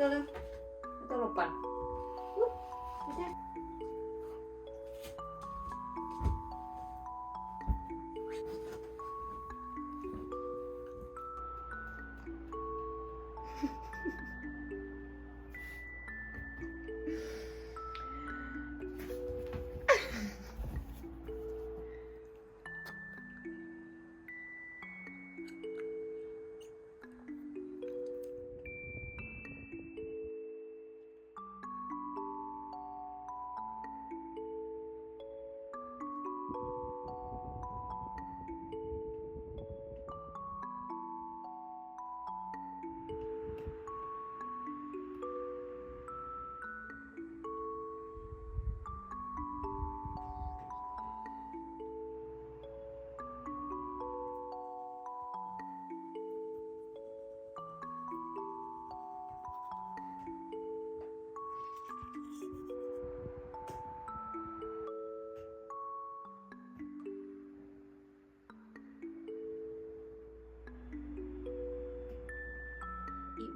六六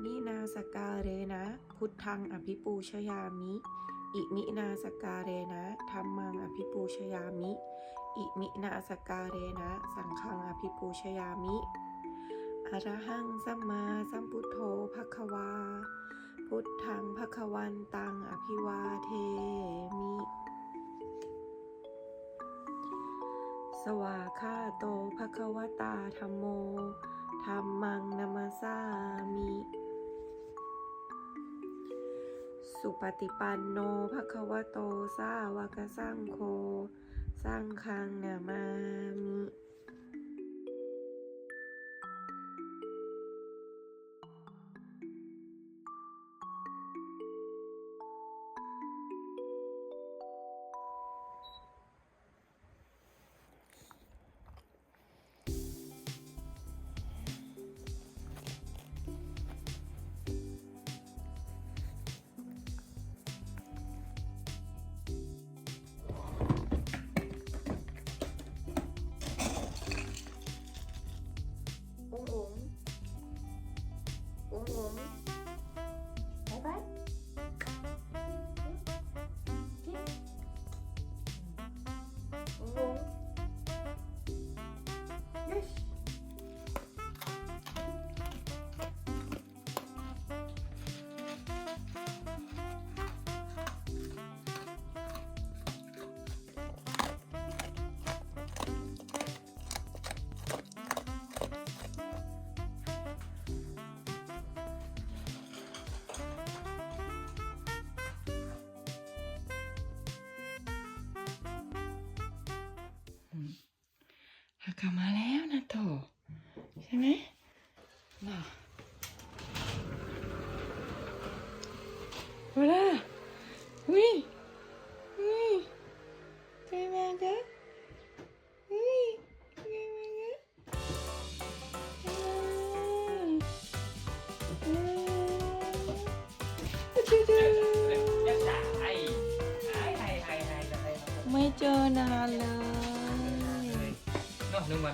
มินาสกาเรนะ พุทธังอภิปูชยามิ อิมินาสกาเรนะธรรมังอภิปูชยามิ อิมินาสกาเรนะ สังฆังอภิปูชยามิอรหังสัมมาสัมพุทโธภควา พุทธังภควันตังอภิวาเทมิ สวาคาโตภควตาธรรมโมธรรมังนามาสา สุปฏิปันโนภควโตสาวกสังโฆ สังฆังนามามิ กกลับมาแล้วนะโถใช่ไหม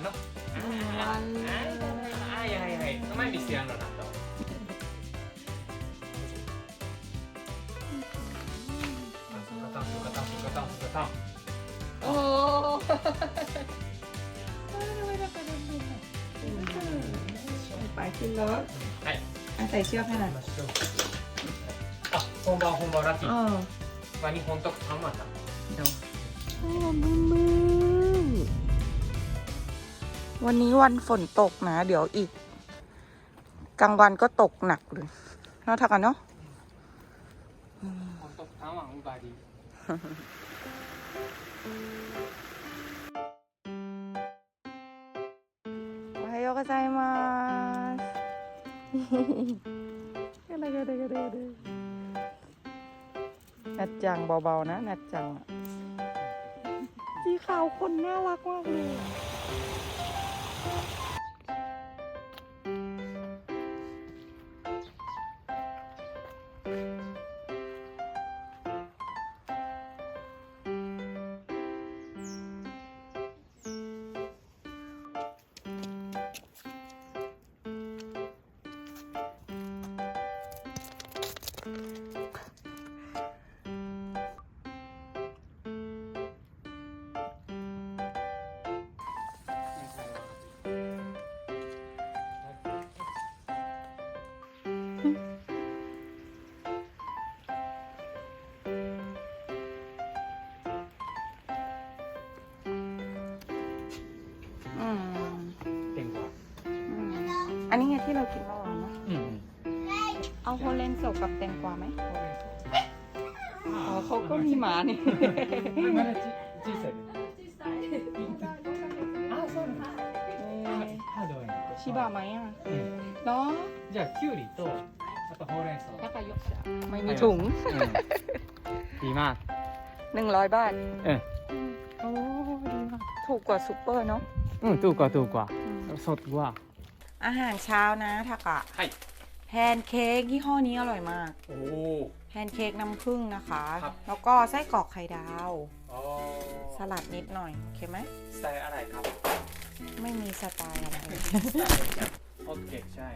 เนาะหนึ่งวันเนาะ หนึ่งวันเลย อ่าใช่ใช่ก็ไม่มีเสียงหรอกนะต่อ ก็ต้องก็ต้องก็ต้องก็ต้อง โอ้ไปขึ้นรถ はい อ่ะใส่เชือกให้หน่อย 行きましょうあ本番本番ラッキー เออ ワニ本当頼まれた เดี๋ยวโอ้มือมือ วันนี้วันฝนตกนะ เดี๋ยวอีก กลางวันก็ตกหนักเลยเนาะทักกันเนาะ 本当頼まんウーバーディ โอไฮโอกไซมาสอะไรกันอะไรกันอะไรนัดจังเบาๆนะนัดจังอะสีขาวคนน่ารักมากเลย อันนี้ไงที่เรากินเมื่อวานนะ うん เอาโฮเลนโซกับแตงกวาไหม อ๋อ あ เขาก็มีหมานี่ まだち小さいあそうなんだハードウェイ ชิบะไหมอ่ะ うん เนาะ じゃあキュウリとあとほうれん草 แล้วก็ยกไม่มีถุง ดีมาก หนึ่งร้อยบาท เออ โอ้ดีมากถูกกว่าซุปเปอร์เนาะ うんถูกกว่าถูกกว่า อาหารเช้านะทักอะはいแพนเค้กยี่ห้อนี้อร่อยมากโอ้แพนเค้กน้ำผึ้งนะคะ แล้วก็ไส้กรอกไข่ดาวสลัดนิดหน่อยโอเคไหม สไตล์อะไรครับไม่มีสไตล์อะไรโอเคใช่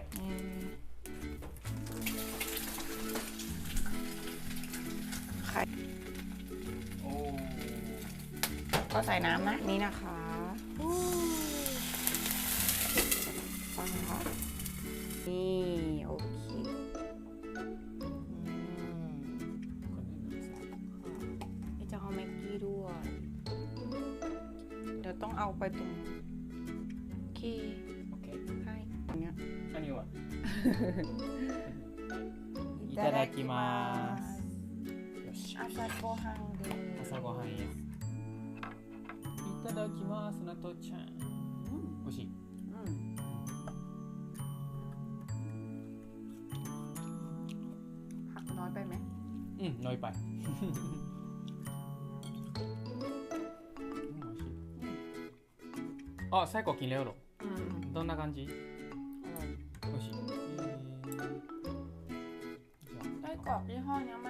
ก็ใส่น้ำนะ นี่นะคะ เคอืมนี่จะเอาแม็กกี้ด้วย เดี๋ยวต้องเอาไปตรงคีย์ オッケー ให้อย่างเงี้ย 何はいただきますよし朝ごはんです朝ごはんやいただきますなとちゃん美味しい อืม No hay pan. あ、最後レオロ。どんな感じ？美味しい。最後日本に。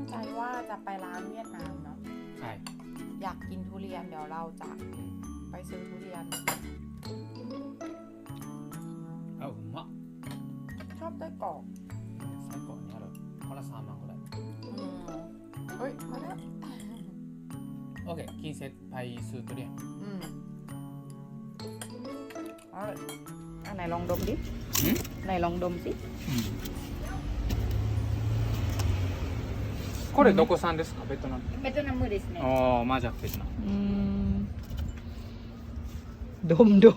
งใจว่าจะไปร้านเวียดนามเนาะ はい อยากกินทุเรียนเดี๋ยวเราจะไปซื้อทุเรียน あうまっ ชอบไส้กรอก 最高にあるこれ3万ぐらい อืมเฮ้ย มาแล้ว OK 金星パイスートリアン อืมเอาเลยอันไหนลองดมดิ うん ไหนลองดมสิ これどこ産ですか？ベトナム。ベトナムですね。おおマジャクですな。うん。ドんドん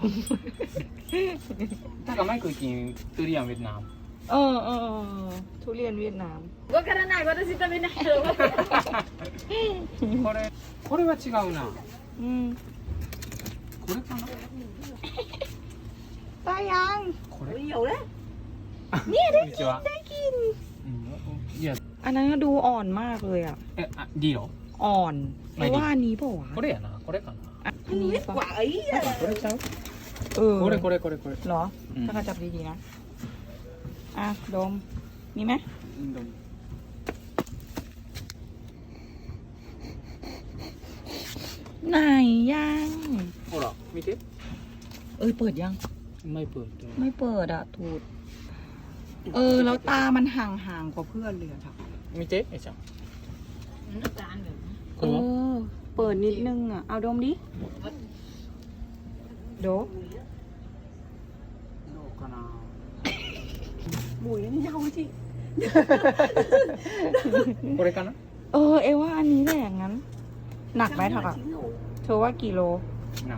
なんかマイク一気トゥリアンベトナム。ああトゥリアンベトナムわからない私食べな。いこれこれは違うな。うん。これかな？バヤン。これ？いい俺。ねえできんん ได้กิน うんいや อันนั้นก็ดูอ่อนมากเลยอ่ะ えあリオ อ่อน ไม่ ไม่ ดี ว่าอันนี้เปล่าวะ これやなこれかな อ่ะอันนี้ปะ わ、いいや。これちゃう เออ これこれこれこれ เหรอ うん ถ้ากระจับดีๆนะ อ่ะ ดม นี่ไหม どうも ไหนยัง ほら見て เอ้ย เปิดยัง マイプーって ไม่เปิดอ่ะ ถูด เออ แล้วตามันห่างๆกว่าเพื่อนเลยอะค่ะ 見てえちゃんなんかあんのよ。こ เอ れは อ เปิดนิดนึงอ่ะ เอาดมดิ โด どうかな บุ๋ยนี่เอาที่ これかな เออ เอว่าอันนี้แหละงั้น หนักไหมถักอ่ะ เธอว่ากี่โล な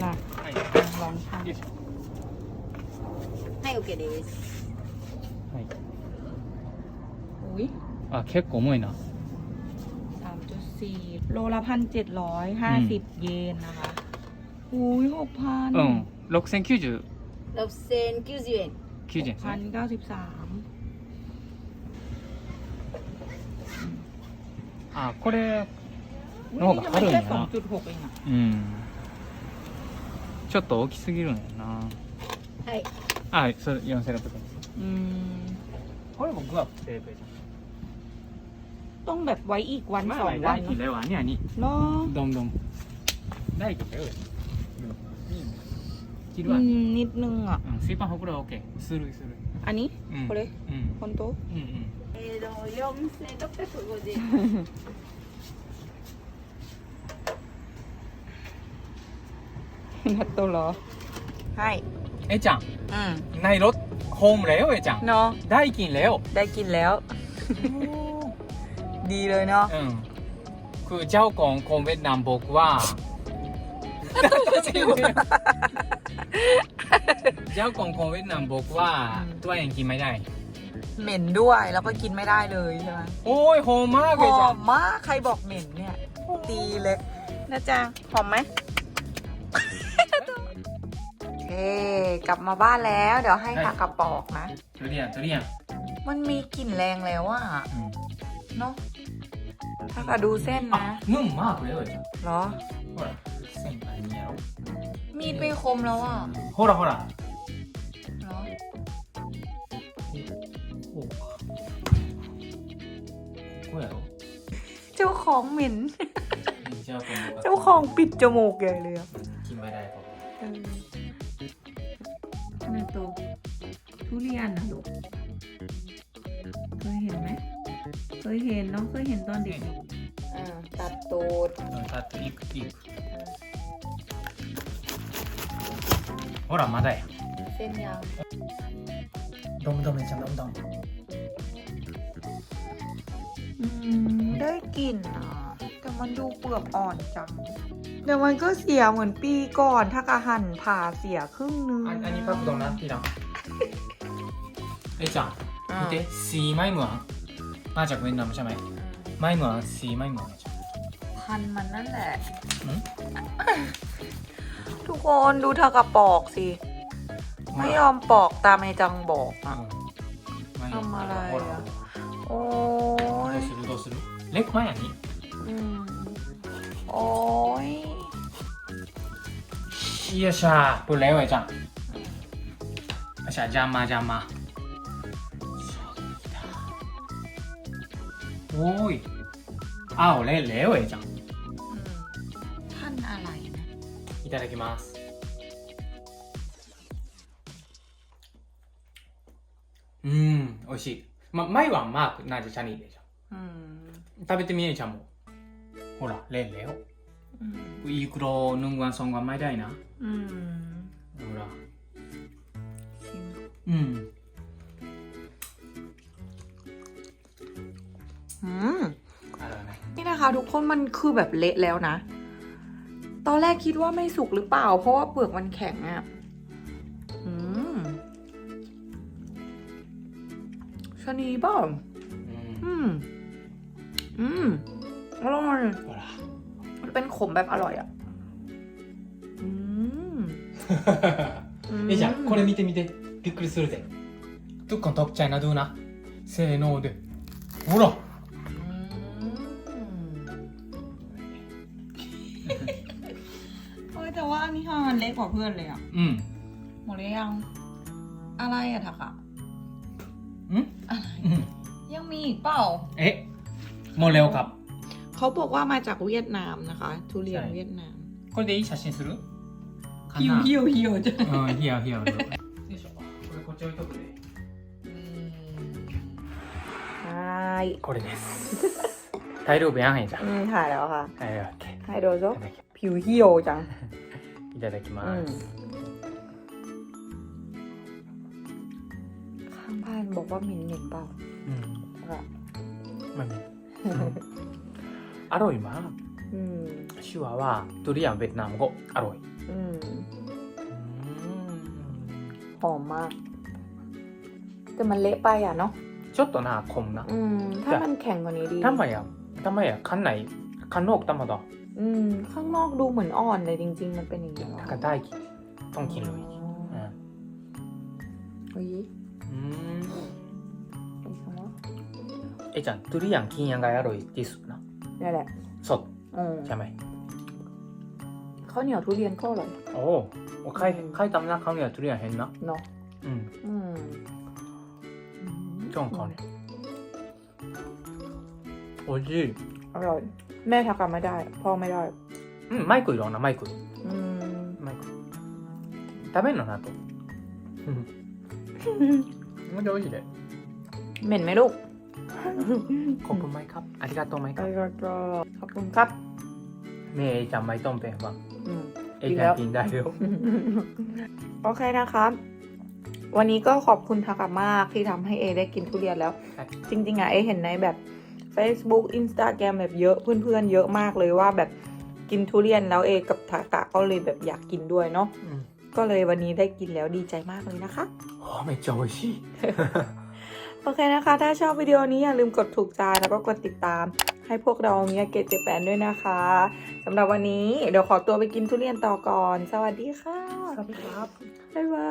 หนัก はい อ่ะลองชั่ง よいしょはい、OK です。はい อุ้ย あ結構重いな สามจุดสี่โลละพันเจ็ดร้อยห้าสิบเยนนะคะ อุ้ยหกพัน うん6090 六千九十円。 90円です พัน ね เก้าสิบสาม あこれの方が軽いんや สอง な จุดหกเองอ่ะ うんちょっと大きすぎるんやなはい。あそれ4600円です อืม これ僕はテレビじ ต้องแบบไว้อีกวัน ゃんま สอง あ วัน 代金だよ兄兄 เนาะ どんどん代金だようん切る อื わ มนิดนึงอ่ะ うん水パンほくろは OK するする อันนี้ うん これうん คนโตะ うんうんえーと、四千六百五十円。 นัตโตเหรอให้ えちゃん อืม ないろホームだよえちゃん เนาะ 代金だよ ได้กินแล้ว ดีเลยเนาะうんคือเจ้าของโคมเวียดนามบอกว่าเจ้าของโคมเวียดนามบอกว่าตัวเองกินไม่ได้ เหม็นด้วยแล้วก็กินไม่ได้เลยใช่ไหมโอ้ยหอมมากหเลยอจ้ะมมากใครบอกเหม็นเนี่ยดีเลยนะจ๊ะหอมไหม โอเคกลับมาบ้านแล้ว เดี๋ยวให้ทากระปอกนะทุเรียนทุเรียนมันมีกลิ่นแรงแล้วอะอืมเนาะ ถ้ากระดูเส้นนะ นุ่มมากเลยจ้ะ เหรอ ほら線が見えろ ม มีดไม่คมแล้วอ่ะ ほらほら เหรอ こうかここやろ เจ้าของเหม็น じゃあ今度 เจ้าของปิดจมูกใหญ่เลยอ่ะ เคยเห็นน้องเคยเห็นตอนเด็กๆอ่าตัดตูด うん立っていくいくほらまだや เส้นยาว どんどんちゃんどんどん อืมได้กลิ่นอ่ะ แต่มันดูเปลือกอ่อนจังเดี๋ยวมันก็เสียเหมือนปีก่อน ถ้ากะหั่นผ่าเสียครึ่งนึง あอันนี้パクドなピーランえいちゃんうん見てสีไม้เหมือง มาจากเวียดนามใช่ไหมไม่เหมือนสีไม่เหมือนพันมันนั่นแหละ ทุกคนดูเธอกระปอกสิ ไม่ยอมปอกตามไอจังบอกอะทำอะไรอะโอ้ยดูสรุเล็กมากอย่างนี้โอ้ยเชียชาปุเล่ไว้จังอาชาจามาจามา しゃ邪魔邪魔おーいあ俺レオやじゃん ท่านอะไรนะ いただきますうん美味しいま前はマークなじチャニーでじゃん อืม 食べてみえちゃんもほらレレ อืม オいくろぬんぐわんそんがまいだいな อืม ほら ชิม うん อืม あらね นี่นะคะ ทุกคนมันคือแบบเละแล้วนะ ตอนแรกคิดว่าไม่สุกหรือเปล่า เพราะว่าเปลือกมันแข็งอะ่ะ อืมชะนีเปล่า うん อืม อืม อร่อย ほら มันเป็นขมแบบอร่อยอะ่ะ อืม えじゃんこれ見て見てびっくりするでどっかのとっちゃいなどうなせーのでほら เล็กกว่าเพื่อนเลยอ่ะ うん หมดหรือยัง อะไรอะทักอะ うん อะไร うん ยังมีอีกเปล่า えもうレオカッ เขาบอกว่ามาจากเวียดนามนะคะ ทุเรียน ใช่ เวียดนาม プこれでいい写真するか หิว な หิวหิวจ้ะ うんいいやいいやよいしょこれこっち置いとくで ใช่ これですタイルーベやんへんじゃん อืมถ่ายแล้วค่ะ はいオッケ ให้ดูซะ ーいただきผิวเหี่ยวจัง いただきま อืม す ข้างบ้านบอกว่ามินเหม็นเปล่า うん ค่ะ まあねアロイマ อืม 手話はドリアンベトナム語アロイ อืม うん หอมมาก แต่มันเละไปอ่ะเนาะ ちょっとなこんな อืม ถ้ามันแข็งกว่านี้ดี たまやたまや館内館の奥多摩だ อืม ข้างนอกดูเหมือนอ่อนเลยจริง ๆ มันเป็นอย่างนี้เหรอ 高大気トンキン類 อ๋อเฮ้ย うん ไอ้คำว่า えちゃんドリアン金やがやろいですな นี่แหละ そう อืม じゃめ ข้าวเหนียวทุเรียนก็อร่อย おおおかいうんかいたむなかみはドリアンへんな เนาะ うん อืม ちょんかねおいしい อร่อย แม่ทักกันไม่ได้ พ่อไม่ได้ うんマイクいろんなマイク อืม マイク食べんのなとうんめっちゃおいしいで เหม็นไหมลูก コップマイカップありがとうマイカップ แล้วก็ขอบคุณครับ ねええいちゃんマイトンペンは อืม えいちゃんピンだよ โอเคนะคะ วันนี้ก็ขอบคุณทากามากที่ทำให้เอได้กินทุเรียนแล้ว ครับ จริงๆอะเอเห็นในแบบ Facebook Instagram แบบเยอะเพื่อนๆเยอะมากเลยว่าแบบกินทุเรียนแล้วเอกับทากะก็เลยแบบอยากกินด้วยเนาะก็เลยวันนี้ได้กินแล้วดีใจมากเลยนะคะโอ้ไม่จอยชีโอเคนะคะ ถ้าชอบวิดีโอนี้อย่าลืมกดถูกใจแล้วก็กดติดตามให้พวกเรามีเกตเจแปนด้วยนะคะสำหรับวันนี้เดี๋ยวขอตัวไปกินทุเรียนต่อก่อน สวัสดีค่ะ สวัสดีครับ บ๊ายบา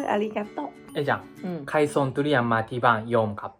ยอาริกาโตเอจังใครโซนทุเรียนมาที่บ้านยอมครับ